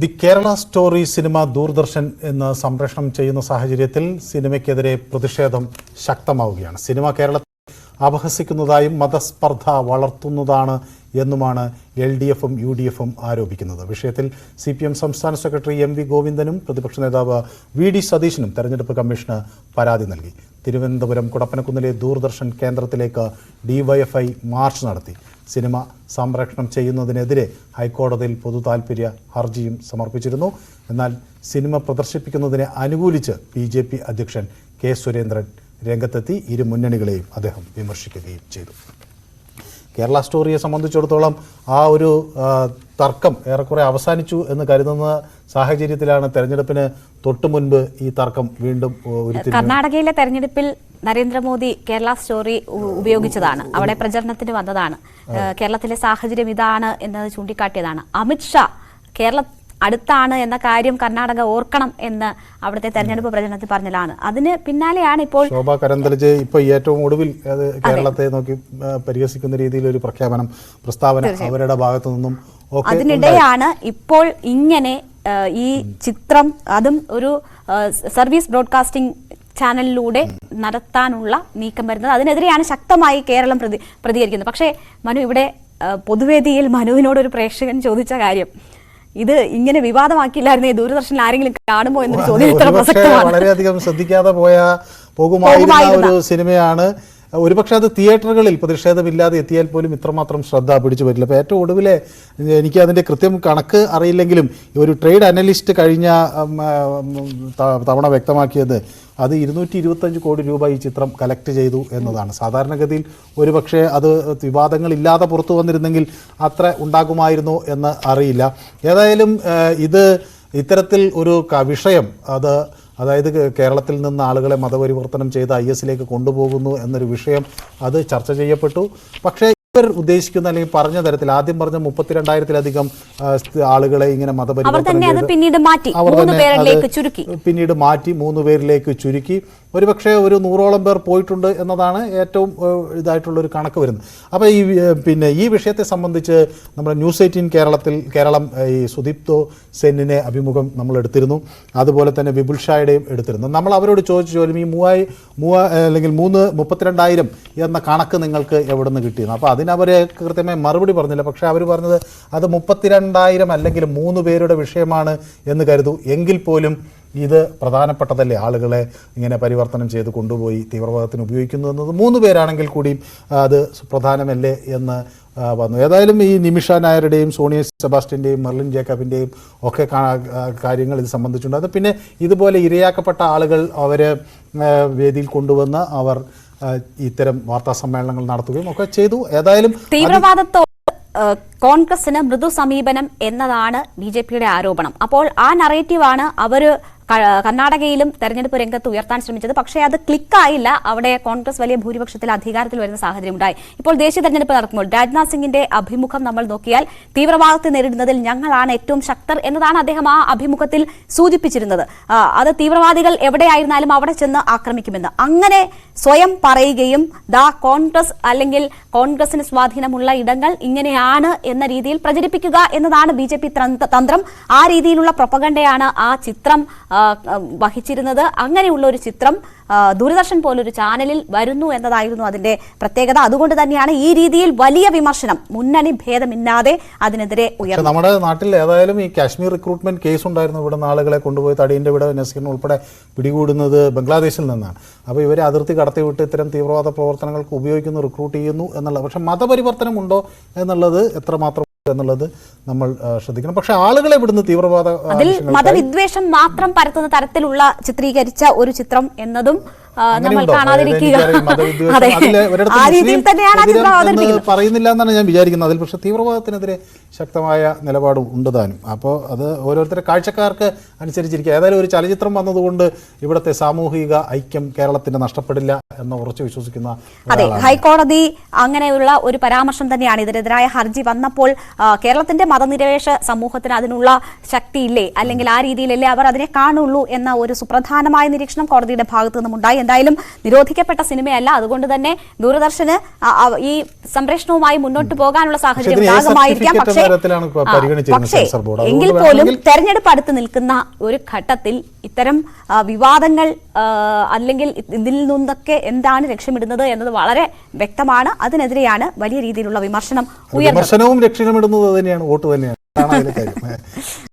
The Kerala story cinema Doordarshan എന്ന് സംപ്രേഷണം ചെയ്യുന്ന സാഹചര്യത്തിൽ സിനിമയ്ക്കെതിരെ പ്രതിഷേധം ശക്തമാവുകയാണ്. സിനിമ കേരളത്തെ അപഹസിക്കുന്നതായും മതസ്പർദ്ധ വളർത്തുന്നതാണ് എന്നുമാണ് എൽ ഡി എഫും യു ഡി എഫും ആരോപിക്കുന്നത്. വിഷയത്തിൽ സി പി എം സംസ്ഥാന സെക്രട്ടറി എം വി ഗോവിന്ദനും പ്രതിപക്ഷ നേതാവ് വി ഡി സതീശനും തെരഞ്ഞെടുപ്പ് കമ്മീഷന് പരാതി നൽകി. തിരുവനന്തപുരം കുടപ്പനക്കുന്നിലെ ദൂരദർശൻ കേന്ദ്രത്തിലേക്ക് ഡിവൈഎഫ്ഐ മാർച്ച് നടത്തി. സിനിമ സംരക്ഷണം ചെയ്യുന്നതിനെതിരെ ഹൈക്കോടതിയിൽ പൊതു താൽപ്പര്യ ഹർജിയും സമർപ്പിച്ചിരുന്നു. എന്നാൽ സിനിമ പ്രദർശിപ്പിക്കുന്നതിനെ അനുകൂലിച്ച് ബി ജെ പി അധ്യക്ഷൻ കെ സുരേന്ദ്രൻ രംഗത്തെത്തി ഇരു മുന്നണികളെയും അദ്ദേഹം വിമർശിക്കുകയും ചെയ്തു. കേരള സ്റ്റോറിയെ സംബന്ധിച്ചിടത്തോളം ആ ഒരു തർക്കം ഏറെക്കുറെ അവസാനിച്ചു എന്ന് കരുതുന്ന സാഹചര്യത്തിലാണ് തെരഞ്ഞെടുപ്പിന് തൊട്ടു മുൻപ് ഈ തർക്കം വീണ്ടും കർണാടകയിലെ തെരഞ്ഞെടുപ്പിൽ നരേന്ദ്രമോദി കേരള സ്റ്റോറി ഉപയോഗിച്ചതാണ്. അവിടെ പ്രചരണത്തിന് വന്നതാണ്. കേരളത്തിലെ സാഹചര്യം ഇതാണ് എന്നത് ചൂണ്ടിക്കാട്ടിയതാണ്. അമിത്ഷാ കേരള അടുത്താണ് എന്ന കാര്യം കർണാടക ഓർക്കണം എന്ന് അവിടുത്തെ തെരഞ്ഞെടുപ്പ് പ്രചരണത്തിൽ പറഞ്ഞതാണ് അതിന് പിന്നാലെയാണ് ഇപ്പോൾ ശോഭ കരന്തലജ് ഇപ്പൊ ഏറ്റവും ഒടുവിൽ അത് കേരളത്തെ നോക്കി പരിഹസിക്കുന്ന രീതിയിൽ ഒരു പ്രഖ്യാപനം പ്രസ്താവന അവരുടെ ഭാഗത്തു നിന്നും അതിനിടെയാണ് ഇപ്പോൾ ഇങ്ങനെ ഈ ചിത്രം അതും ഒരു സർവീസ് ബ്രോഡ്കാസ്റ്റിംഗ് ചാനലിലൂടെ നടത്താനുള്ള നീക്കം വരുന്നത്. അതിനെതിരെയാണ് ശക്തമായി കേരളം പ്രതി പ്രതികരിക്കുന്നത്. പക്ഷേ മനു ഇവിടെ പൊതുവേദിയിൽ മനുവിനോട് ഒരു പ്രേക്ഷകൻ ചോദിച്ച കാര്യം ഇത് ഇങ്ങനെ വിവാദമാക്കിയില്ലായിരുന്നേ ദൂരദർശനിൽ ആരെങ്കിലും കാണുമോ എന്നൊരു ചോദ്യം വളരെയധികം ശ്രദ്ധിക്കാതെ പോയ പോകുമായിരുന്ന. ഒരു സിനിമയാണ് ഒരുപക്ഷെ അത് തിയേറ്ററുകളിൽ പ്രതിഷേധമില്ലാതെ എത്തിയാൽ പോലും ഇത്രമാത്രം ശ്രദ്ധ പിടിച്ചു പറ്റില്ല അപ്പോൾ ഏറ്റവും ഒടുവിലെ എനിക്ക് അതിന്റെ കൃത്യം കണക്ക് അറിയില്ലെങ്കിലും ഒരു ട്രേഡ് അനലിസ്റ്റ് കഴിഞ്ഞ തവണ വ്യക്തമാക്കിയത് അത് ഇരുന്നൂറ്റി ഇരുപത്തഞ്ച് കോടി രൂപ ഈ ചിത്രം കലക്ട് ചെയ്തു എന്നതാണ്. സാധാരണഗതിയിൽ ഒരുപക്ഷെ അത് വിവാദങ്ങളില്ലാതെ പുറത്തു വന്നിരുന്നെങ്കിൽ അത്ര ഉണ്ടാകുമായിരുന്നോ എന്ന് അറിയില്ല. ഏതായാലും ഇത് ഇത്തരത്തിൽ ഒരു വിഷയം. അത് അതായത് കേരളത്തിൽ നിന്ന് ആളുകളെ മതപരിവർത്തനം ചെയ്ത് ഐ എസിലേക്ക് കൊണ്ടുപോകുന്നു എന്നൊരു വിഷയം അത് ചർച്ച ചെയ്യപ്പെട്ടു. പക്ഷേ ഇവർ ഉദ്ദേശിക്കുന്ന അല്ലെങ്കിൽ പറഞ്ഞ തരത്തിൽ ആദ്യം പറഞ്ഞ മുപ്പത്തിരണ്ടായിരത്തിലധികം ആളുകളെ ഇങ്ങനെ മതപരിവർത്തനം അത് പിന്നീട് മാറ്റി. അവർ മൂന്ന് തന്നെ പേരിലേക്ക് ചുരുക്കി. പിന്നീട് മാറ്റി മൂന്ന് പേരിലേക്ക് ചുരുക്കി. ഒരുപക്ഷെ ഒരു നൂറോളം പേർ പോയിട്ടുണ്ട് എന്നതാണ് ഏറ്റവും ഇതായിട്ടുള്ള ഒരു കണക്ക് വരുന്നത്. അപ്പോൾ ഈ പിന്നെ ഈ വിഷയത്തെ സംബന്ധിച്ച് നമ്മുടെ ന്യൂസ് എയ്റ്റീൻ കേരളത്തിൽ കേരളം ഈ സുദീപ്തോ സെന്നിനെ അഭിമുഖം നമ്മൾ എടുത്തിരുന്നു. അതുപോലെ തന്നെ വിപുൽ ഷായുടെയും എടുത്തിരുന്നു. നമ്മൾ അവരോട് ചോദിച്ചു ചോദ്യം ഈ മൂവായി മൂവ അല്ലെങ്കിൽ മൂന്ന് മുപ്പത്തിരണ്ടായിരം എന്ന കണക്ക് നിങ്ങൾക്ക് എവിടെ നിന്ന് കിട്ടിയെന്ന്? അപ്പോൾ അതിനവർ കൃത്യമായി മറുപടി പറഞ്ഞില്ല. പക്ഷേ അവർ പറഞ്ഞത് അത് മുപ്പത്തിരണ്ടായിരം അല്ലെങ്കിൽ മൂന്ന് പേരുടെ വിഷയമാണ് എന്ന് കരുതൂ. എങ്കിൽ പോലും ഇത് പ്രധാനപ്പെട്ടതല്ലേ? ആളുകളെ ഇങ്ങനെ പരിവർത്തനം ചെയ്ത് കൊണ്ടുപോയി തീവ്രവാദത്തിന് ഉപയോഗിക്കുന്നു എന്നത് മൂന്ന് പേരാണെങ്കിൽ കൂടിയും അത് പ്രധാനമല്ലേ എന്ന് വന്നു. ഏതായാലും ഈ നിമിഷ നായരുടെയും സോണിയ സെബാസ്റ്റിന്റെയും മെർലിൻ ജേക്കബിന്റെയും ഒക്കെ കാര്യങ്ങൾ ഇത് സംബന്ധിച്ചുണ്ട് അത് പിന്നെ ഇതുപോലെ ഇരയാക്കപ്പെട്ട ആളുകൾ അവരെ ആ, വേദിയിൽ കൊണ്ടുവന്ന് അവർ ഇത്തരം വാർത്താ സമ്മേളനങ്ങൾ നടത്തുകയും ഒക്കെ ചെയ്തു. ഏതായാലും തീവ്രവാദത്തോട് കോൺഗ്രസിന് മൃദു സമീപനം എന്നതാണ് ബി ജെ പിയുടെ ആരോപണം. അപ്പോൾ ആ നറേറ്റീവാണ് അവർ കർണാടകയിലും തെരഞ്ഞെടുപ്പ് രംഗത്ത് ഉയർത്താൻ ശ്രമിച്ചത്. പക്ഷേ അത് ക്ലിക്കായില്ല. അവിടെ കോൺഗ്രസ് വലിയ ഭൂരിപക്ഷത്തിൽ അധികാരത്തിൽ വരുന്ന സാഹചര്യം ഉണ്ടായി ഇപ്പോൾ ദേശീയ തെരഞ്ഞെടുപ്പ് നടക്കുമ്പോൾ രാജ്നാഥ് സിംഗിന്റെ അഭിമുഖം നമ്മൾ നോക്കിയാൽ തീവ്രവാദത്തെ നേരിടുന്നതിൽ ഞങ്ങളാണ് ഏറ്റവും ശക്തർ എന്നതാണ് അദ്ദേഹം ആ അഭിമുഖത്തിൽ സൂചിപ്പിച്ചിരുന്നത്. അത് തീവ്രവാദികൾ എവിടെയായിരുന്നാലും അവിടെ ചെന്ന് ആക്രമിക്കുമെന്ന്. അങ്ങനെ സ്വയം പറയുകയും ദാ കോൺഗ്രസ് അല്ലെങ്കിൽ കോൺഗ്രസിന് സ്വാധീനമുള്ള ഇടങ്ങൾ ഇങ്ങനെയാണ് എന്ന രീതിയിൽ പ്രചരിപ്പിക്കുക എന്നതാണ് ബി തന്ത്രം ആ രീതിയിലുള്ള പ്രൊപ്പഗണ്ടയാണ് ആ ചിത്രം വഹിച്ചിരുന്നത്. അങ്ങനെയുള്ള ഒരു ചിത്രം ദൂരദർശൻ പോലൊരു ചാനലിൽ വരുന്നു എന്നതായിരുന്നു അതിന്റെ പ്രത്യേകത. അതുകൊണ്ട് തന്നെയാണ് ഈ രീതിയിൽ വലിയ വിമർശനം മുന്നണി ഭേദമില്ലാതെ അതിനെതിരെ ഉയർന്നു നമ്മുടെ നാട്ടിൽ ഏതായാലും ഈ കാശ്മീർ റിക്രൂട്ട്മെന്റ് കേസ് ഉണ്ടായിരുന്നു. ഇവിടെ ആളുകളെ കൊണ്ടുപോയി തടീന്റെ ഇവിടെ നസീറിന് ഉൾപ്പെടെ പിടികൂടുന്നത് ബംഗ്ലാദേശിൽ നിന്നാണ്. അപ്പോൾ ഇവരെ അതിർത്തി കടത്തിവിട്ട് ഇത്തരം തീവ്രവാദ പ്രവർത്തനങ്ങൾക്ക് ഉപയോഗിക്കുന്നു റിക്രൂട്ട് ചെയ്യുന്നു എന്നുള്ളത് പക്ഷെ മതപരിവർത്തനം ഉണ്ടോ എന്നുള്ളത് എത്രമാത്രം എന്നുള്ളത് നമ്മൾ ശ്രദ്ധിക്കണം. പക്ഷെ ആളുകളെ ഇവിടുന്ന് തീവ്രവാദ അതിൽ മതവിദ്വേഷം മാത്രം പരത്തുന്ന തരത്തിലുള്ള ചിത്രീകരിച്ച ഒരു ചിത്രം എന്നതും നമ്മൾ കാണാതിരിക്കുക. അതെ ആ രീതിയിൽ തന്നെയാണ് ആ ചിത്രം അവതരിപ്പിക്കുന്നത് പറയുന്നില്ല എന്നാണ് ഞാൻ വിചാരിക്കുന്നത്. അതിൽ പക്ഷേ തീവ്രവാദത്തിനെതിരെ ശക്തമായ നിലപാടും ഉണ്ട് താനും. അപ്പോൾ അത് ഓരോരുത്തരുടെ കാഴ്ചക്കാർക്ക് അനുസരിച്ചിരിക്കുക. ഏതായാലും ഒരു ചലച്ചിത്രം വന്നതുകൊണ്ട് ഇവിടുത്തെ സാമൂഹിക ഐക്യം കേരളത്തിന് നഷ്ടപ്പെടില്ല എന്ന് ഉറച്ചു വിശ്വസിക്കുന്ന അതെ ഹൈക്കോടതി അങ്ങനെയുള്ള ഒരു പരാമർശം തന്നെയാണ്. ഇതിനെതിരായ ഹർജി വന്നപ്പോൾ കേരളത്തിന്റെ മതനിരപേക്ഷ സമൂഹത്തിന് അതിനുള്ള ശക്തിയില്ലേ? അല്ലെങ്കിൽ ആ രീതിയിലല്ലേ അവർ അതിനെ കാണുള്ളൂ എന്ന ഒരു സുപ്രധാനമായ നിരീക്ഷണം കോടതിയുടെ ഭാഗത്തു നിന്നും ഉണ്ടായി എന്തായാലും നിരോധിക്കപ്പെട്ട സിനിമയല്ല. അതുകൊണ്ട് തന്നെ ദൂരദർശന് ഈ സംപ്രേഷണവുമായി മുന്നോട്ട് പോകാനുള്ള സാഹചര്യം ഭാഗമായിരിക്കാം. ഉണ്ടാകുമായിരിക്കാം പക്ഷേ പക്ഷേ. എങ്കിൽ പോലും തെരഞ്ഞെടുപ്പ് അടുത്ത് നിൽക്കുന്ന ഒരു ഘട്ടത്തിൽ ഇത്തരം വിവാദങ്ങൾ അല്ലെങ്കിൽ ഇതിൽ നിന്നൊക്കെ എന്താണ് ലക്ഷ്യമിടുന്നത് എന്നത് വളരെ വ്യക്തമാണ്. അതിനെതിരെയാണ് വലിയ രീതിയിലുള്ള വിമർശനം ഉയർന്നത്. വിമർശനവും ലക്ഷ്യമിടുന്നത് തന്നെയാണ് വോട്ട് തന്നെയാണ്.